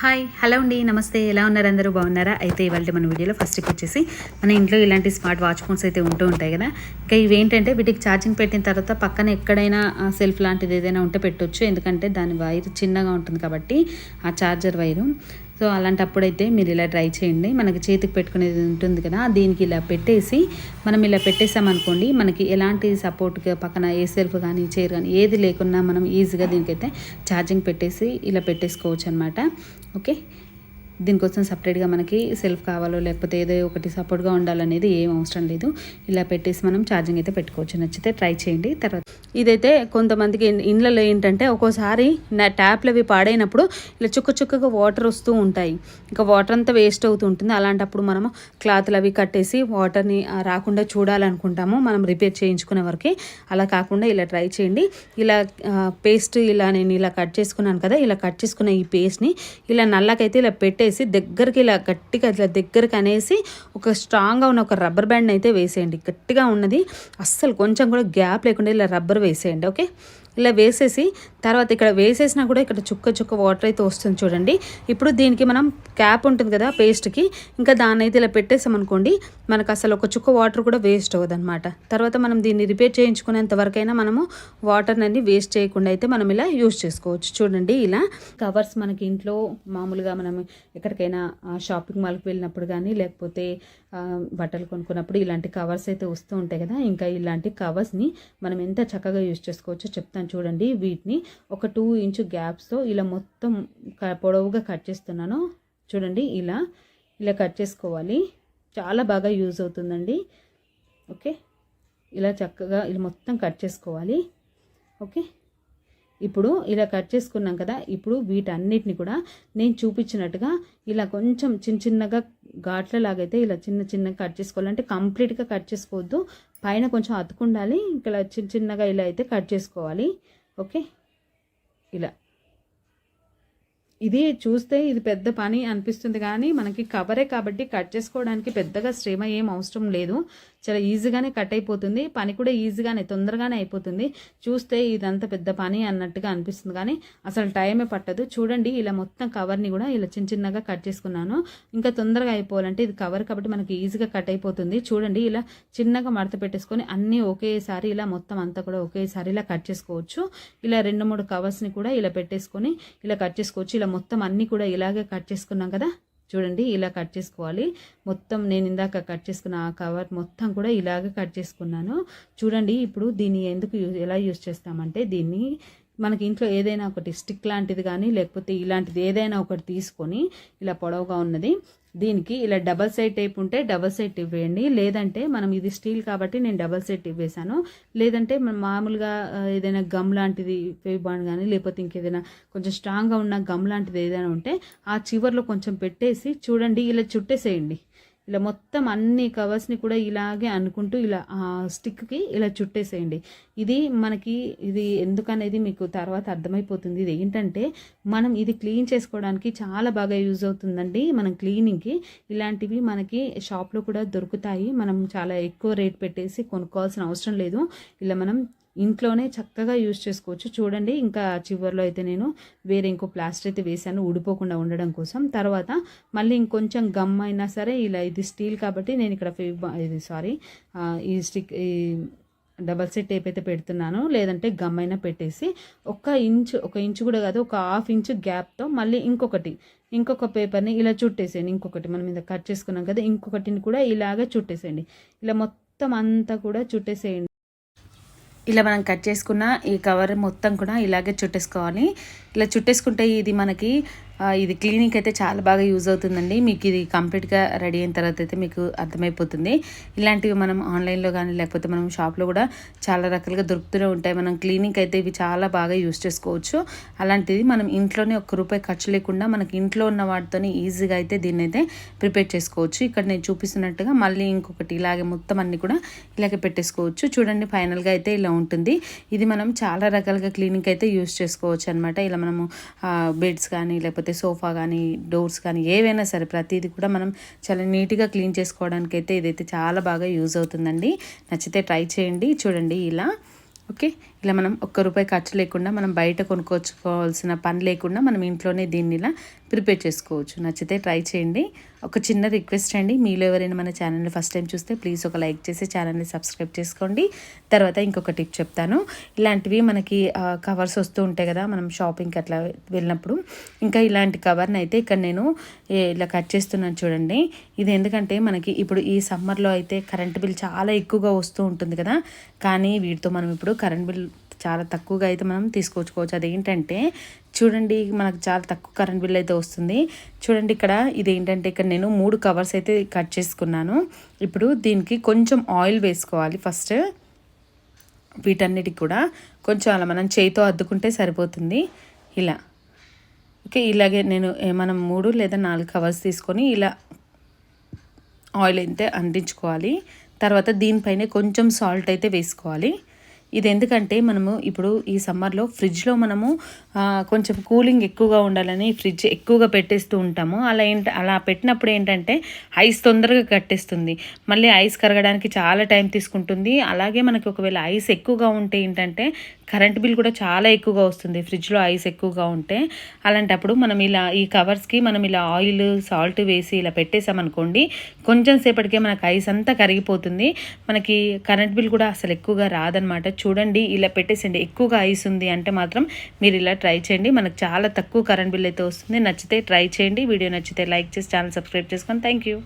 Hi hello అండి నమస్తే. ఎలా ఉన్నారు అందరూ? బాగున్నారా? అయితే ఇవాళ మన వీడియోలో ఫస్ట్ వచ్చేసి మన ఇంట్లో ఇలాంటి స్మార్ట్ వాచ్ ఫోన్స్ అయితే ఉంటూ ఉంటాయి కదా. ఇంకా ఇవేంటంటే వీటికి ఛార్జింగ్ పెట్టిన తర్వాత పక్కన ఎక్కడైనా సెల్ఫ్ లాంటిది ఏదైనా ఉంటే పెట్టొచ్చు. ఎందుకంటే దాని వైర్ చిన్నగా ఉంటుంది కాబట్టి ఆ ఛార్జర్ వైరు సో అలాంటప్పుడైతే మీరు ఇలా ట్రై చేయండి. మనకి చేతికి పెట్టుకునేది ఉంటుంది కదా దీనికి ఇలా పెట్టేసి మనం ఇలా పెట్టేసామనుకోండి మనకి ఎలాంటి సపోర్ట్గా పక్కన ఏ సెల్ఫ్ కానీ చైర్ కానీ ఏది లేకున్నా మనం ఈజీగా దీనికైతే ఛార్జింగ్ పెట్టేసి ఇలా పెట్టేసుకోవచ్చు అనమాట ఓకే దీనికోసం సపరేట్గా మనకి సెల్ఫ్ కావాలో లేకపోతే ఏదో ఒకటి సపోర్ట్గా ఉండాలనేది ఏం అవసరం లేదు. ఇలా పెట్టేసి మనం ఛార్జింగ్ అయితే పెట్టుకోవచ్చు. నచ్చితే ట్రై చేయండి. తర్వాత ఇదైతే కొంతమందికి ఇండ్లలో ఏంటంటే ఒక్కోసారి నా ట్యాప్లు అవి పాడైనప్పుడు ఇలా చుక్క చుక్కగా వాటర్ వస్తూ ఉంటాయి. ఇంకా వాటర్ అంతా వేస్ట్ అవుతూ ఉంటుంది. అలాంటప్పుడు మనము క్లాత్లు అవి కట్టేసి వాటర్ని రాకుండా చూడాలనుకుంటాము. మనం రిపేర్ చేయించుకునే వరకు. అలా కాకుండా ఇలా ట్రై చేయండి. ఇలా పేస్ట్ ఇలా నేను ఇలా కట్ చేసుకున్నాను కదా ఇలా కట్ చేసుకున్న ఈ పేస్ట్ని ఇలా నల్లకైతే ఇలా పెట్టే వేసి దగ్గరికి ఇలా గట్టిగా ఇట్లా దగ్గరికి అనేసి ఒక స్ట్రాంగ్గా ఉన్న ఒక రబ్బర్ బ్యాండ్ అయితే వేసేయండి. గట్టిగా ఉన్నది. అస్సలు కొంచెం కూడా గ్యాప్ లేకుండా ఇలా రబ్బర్ వేసేయండి. ఓకే ఇలా వేసేసి తర్వాత ఇక్కడ వేసేసినా కూడా ఇక్కడ చుక్క చుక్క వాటర్ అయితే వస్తుంది చూడండి. ఇప్పుడు దీనికి మనం క్యాప్ ఉంటుంది కదా పేస్ట్కి ఇంకా దాన్ని అయితే ఇలా పెట్టేసామనుకోండి మనకు అసలు ఒక చుక్క వాటర్ కూడా వేస్ట్ అవ్వదనమాట తర్వాత మనం దీన్ని రిపేర్ చేయించుకునేంత వరకైనా మనము వాటర్ని అన్ని వేస్ట్ చేయకుండా అయితే మనం ఇలా యూజ్ చేసుకోవచ్చు చూడండి ఇలా. కవర్స్ మనకి ఇంట్లో మామూలుగా మనం ఎక్కడికైనా షాపింగ్ మాల్కి వెళ్ళినప్పుడు కానీ లేకపోతే బట్టలు కొనుక్కున్నప్పుడు ఇలాంటి కవర్స్ అయితే వస్తూ ఉంటాయి కదా. ఇంకా ఇలాంటి కవర్స్ని మనం ఎంత చక్కగా యూజ్ చేసుకోవచ్చో చెప్తాను చూడండి. వీటిని ఒక టూ ఇంచు గ్యాప్స్తో ఇలా మొత్తం క- పొడవుగా కట్ చేస్తున్నాను. చూడండి ఇలా ఇలా కట్ చేసుకోవాలి. చాలా బాగా యూజ్ అవుతుందండి. ఓకే ఇలా చక్కగా ఇలా మొత్తం కట్ చేసుకోవాలి. ఓకే ఇప్పుడు ఇలా కట్ చేసుకున్నాం కదా ఇప్పుడు వీటన్నిటిని కూడా నేను చూపించినట్టుగా ఇలా కొంచెం చిన్న చిన్నగా ఘాట్ల లాగైతే ఇలా చిన్న చిన్నగా కట్ చేసుకోవాలంటే కంప్లీట్గా కట్ చేసుకోవద్దు. పైన కొంచెం అతుకుండాలి. ఇలా చిన్న చిన్నగా ఇలా అయితే కట్ చేసుకోవాలి. ఓకే? ఇలా. ఇది చూస్తే ఇది పెద్ద పని అనిపిస్తుంది కానీ మనకి కవరే కాబట్టి కట్ చేసుకోవడానికి పెద్దగా శ్రమ ఏం అవసరం లేదు. చాలా ఈజీగానే కట్ అయిపోతుంది. పని కూడా ఈజీగానే తొందరగానే అయిపోతుంది. చూస్తే ఇదంతా పెద్ద పని అన్నట్టుగా అనిపిస్తుంది. కానీ అసలు టైమే పట్టదు. చూడండి ఇలా మొత్తం కవర్ని కూడా ఇలా చిన్న చిన్నగా కట్ చేసుకున్నాను. ఇంకా తొందరగా అయిపోవాలంటే ఇది కవర్ కాబట్టి మనకి ఈజీగా కట్ అయిపోతుంది. చూడండి ఇలా చిన్నగా మడత పెట్టేసుకొని అన్నీ ఒకేసారి ఇలా మొత్తం అంతా కూడా ఒకేసారి ఇలా కట్ చేసుకోవచ్చు. ఇలా రెండు మూడు కవర్స్ని కూడా ఇలా పెట్టేసుకొని ఇలా కట్ చేసుకోవచ్చు. ఇలా మొత్తం అన్నీ కూడా ఇలాగే కట్ చేసుకున్నాం కదా. చూడండి ఇలా కట్ చేసుకోవాలి. మొత్తం నేను ఇందాక కట్ చేసుకున్న ఆ కవర్ మొత్తం కూడా ఇలాగే కట్ చేసుకున్నాను. చూడండి ఇప్పుడు దీన్ని ఎందుకు యూజ్ ఎలా యూజ్ చేస్తామంటే దీన్ని మనకి ఇంట్లో ఏదైనా ఒకటి స్టిక్ లాంటిది కానీ లేకపోతే ఇలాంటిది ఏదైనా ఒకటి తీసుకొని ఇలా పొడవుగా ఉన్నది. దీనికి ఇలా డబల్ సైడ్ టైప్ ఉంటే డబల్ సైడ్ ఇవ్వండి. వేయండి లేదంటే మనం ఇది స్టీల్ కాబట్టి నేను డబల్ సైడ్ ఇవ్వేశాను. లేదంటే మనం మామూలుగా ఏదైనా గమ్ లాంటిది ఫేవ్ బాండ్ కానీ లేకపోతే ఇంకేదైనా కొంచెం స్ట్రాంగ్గా ఉన్న గమ్ లాంటిది ఏదైనా ఉంటే ఆ చివర్లో కొంచెం పెట్టేసి చూడండి ఇలా చుట్టేసేయండి. ఇలా మొత్తం అన్ని కవర్స్ని కూడా ఇలాగే అనుకుంటూ ఇలా ఆ స్టిక్కి ఇలా చుట్టేసేయండి. ఇది మనకి ఇది ఎందుకనేది మీకు తర్వాత అర్థమైపోతుంది. ఇది ఏంటంటే మనం ఇది క్లీన్ చేసుకోవడానికి చాలా బాగా యూజ్ అవుతుందండి మనం క్లీనింగ్కి ఇలాంటివి మనకి షాప్లో కూడా దొరుకుతాయి. మనం చాలా ఎక్కువ రేట్ పెట్టేసి కొనుక్కోవాల్సిన అవసరం లేదు. ఇలా మనం ఇంట్లోనే చక్కగా యూజ్ చేసుకోవచ్చు. చూడండి ఇంకా చివరిలో అయితే నేను వేరే ఇంకో ప్లాస్టర్ అయితే వేసాను ఊడిపోకుండా ఉండడం కోసం. తర్వాత మళ్ళీ ఇంకొంచెం గమ్ అయినా సరే ఇలా ఇది స్టీల్ కాబట్టి నేను ఇక్కడ ఇది సారీ ఈ స్టిక్ ఈ డబల్ సెట్ టేప్ అయితే పెడుతున్నాను. లేదంటే గమ్ అయినా పెట్టేసి ఒక ఇంచు ఒక ఇంచు కూడా కాదు ఒక హాఫ్ ఇంచు గ్యాప్తో మళ్ళీ ఇంకొకటి ఇంకొక పేపర్ని ఇలా చుట్టేసేయండి. ఇంకొకటి మనం మీద కట్ చేసుకున్నాం కదా ఇంకొకటిని కూడా ఇలాగ చుట్టేసేయండి. ఇలా మొత్తం అంతా కూడా చుట్టేసేయండి. ఇలా మనం కట్ చేసుకున్న ఈ కవర్ మొత్తం కూడా ఇలాగే చుట్టేసుకోవాలి. ఇలా చుట్టేసుకుంటే ఇది మనకి ఇది క్లీనింగ్ అయితే చాలా బాగా యూజ్ అవుతుందండి. మీకు ఇది కంప్లీట్గా రెడీ అయిన తర్వాత అయితే మీకు అర్థమైపోతుంది. ఇలాంటివి మనం ఆన్లైన్లో కానీ లేకపోతే మనం షాప్లో కూడా చాలా రకాలుగా దొరుకుతూనే ఉంటాయి. మనం క్లీనింగ్ అయితే ఇవి చాలా బాగా యూజ్ చేసుకోవచ్చు. అలాంటిది మనం ఇంట్లోనే ఒక్క రూపాయి ఖర్చు లేకుండా మనకి ఇంట్లో ఉన్న వాటితోనే ఈజీగా అయితే దీన్ని అయితే ప్రిపేర్ చేసుకోవచ్చు. ఇక్కడ నేను చూపిస్తున్నట్టుగా మళ్ళీ ఇంకొకటి ఇలాగే మొత్తం అన్ని కూడా ఇలాగే పెట్టేసుకోవచ్చు. చూడండి ఫైనల్గా అయితే ఇలా ఉంటుంది. ఇది మనం చాలా రకాలుగా క్లీనింగ్ అయితే యూజ్ చేసుకోవచ్చు అనమాట ఇలా మనము బెడ్స్ కానీ లేకపోతే సోఫా కానీ డోర్స్ కానీ ఏవైనా సరే ప్రతిదీ కూడా మనం చాలా నీట్గా క్లీన్ చేసుకోవడానికి అయితే ఇదైతే చాలా బాగా యూజ్ అవుతుందండి. నచ్చితే ట్రై చేయండి. చూడండి ఇలా. ఓకే. ఇలా మనం ఒక్క రూపాయి ఖర్చు లేకుండా మనం బయట కొనుక్కోవాల్సిన పని లేకుండా మనం ఇంట్లోనే దీన్ని ఇలా ప్రిపేర్ చేసుకోవచ్చు. నచ్చితే ట్రై చేయండి. ఒక చిన్న రిక్వెస్ట్ అండి. మీలో ఎవరైనా మన ఛానల్ని ఫస్ట్ టైం చూస్తే ప్లీజ్ ఒక లైక్ చేసి ఛానల్ని సబ్స్క్రైబ్ చేసుకోండి. తర్వాత ఇంకొక టిప్ చెప్తాను. ఇలాంటివి మనకి కవర్స్ వస్తూ ఉంటాయి కదా మనం షాపింగ్కి అట్లా వెళ్ళినప్పుడు. ఇంకా ఇలాంటి కవర్ని అయితే ఇక్కడ నేను ఇలా కట్ చేస్తున్నాను చూడండి. ఇది ఎందుకంటే మనకి ఇప్పుడు ఈ సమ్మర్లో అయితే కరెంట్ బిల్ చాలా ఎక్కువగా వస్తూ ఉంటుంది కదా. కానీ వీటితో మనం ఇప్పుడు కరెంట్ బిల్ చాలా తక్కువగా అయితే మనం తీసుకొచ్చుకోవచ్చు అదేంటంటే చూడండి మనకు చాలా తక్కువ కరెంట్ బిల్ అయితే వస్తుంది. చూడండి ఇక్కడ ఇది ఏంటంటే ఇక్కడ నేను మూడు కవర్స్ అయితే కట్ చేసుకున్నాను. ఇప్పుడు దీనికి కొంచెం ఆయిల్ వేసుకోవాలి ఫస్ట్ వీటన్నిటికి కూడా కొంచెం అలా మనం చేయితో అద్దుకుంటే సరిపోతుంది. ఇలా. ఓకే ఇలాగే నేను మనం మూడు లేదా నాలుగు కవర్స్ తీసుకొని ఇలా ఆయిల్ అయితే అందించుకోవాలి తర్వాత దీనిపైనే కొంచెం సాల్ట్ అయితే వేసుకోవాలి. ఇది ఎందుకంటే మనము ఇప్పుడు ఈ సమ్మర్లో ఫ్రిడ్జ్లో మనము కొంచెం కూలింగ్ ఎక్కువగా ఉండాలని ఫ్రిడ్జ్ ఎక్కువగా పెట్టేస్తూ ఉంటాము. అలా ఏంట అలా పెట్టినప్పుడు ఏంటంటే ఐస్ తొందరగా కట్టేస్తుంది. మళ్ళీ ఐస్ కరగడానికి చాలా టైం తీసుకుంటుంది. అలాగే మనకి ఒకవేళ ఐస్ ఎక్కువగా ఉంటే ఏంటంటే కరెంట్ బిల్ కూడా చాలా ఎక్కువగా వస్తుంది ఫ్రిడ్జ్లో ఐస్ ఎక్కువగా ఉంటే. అలాంటప్పుడు మనం ఇలా ఈ కవర్స్కి మనం ఇలా ఆయిల్ సాల్ట్ వేసి ఇలా పెట్టేసామనుకోండి కొంచెం సేపటికే మనకు ఐస్ అంతా కరిగిపోతుంది. మనకి కరెంట్ బిల్ కూడా అసలు ఎక్కువగా రాదనమాట. చూడండి ఇలా పెట్టేసండి ఎక్కువగా ఐస్ ఉంది అంటే మాత్రం మీరు ఇలా ట్రై చేయండి. మనకు చాలా తక్కువ కరెంట్ బిల్ అయితే వస్తుంది. నచ్చితే ట్రై చేయండి. వీడియో నచ్చితే లైక్ చేసి ఛానల్ సబ్స్క్రైబ్ చేసుకొని. Thank you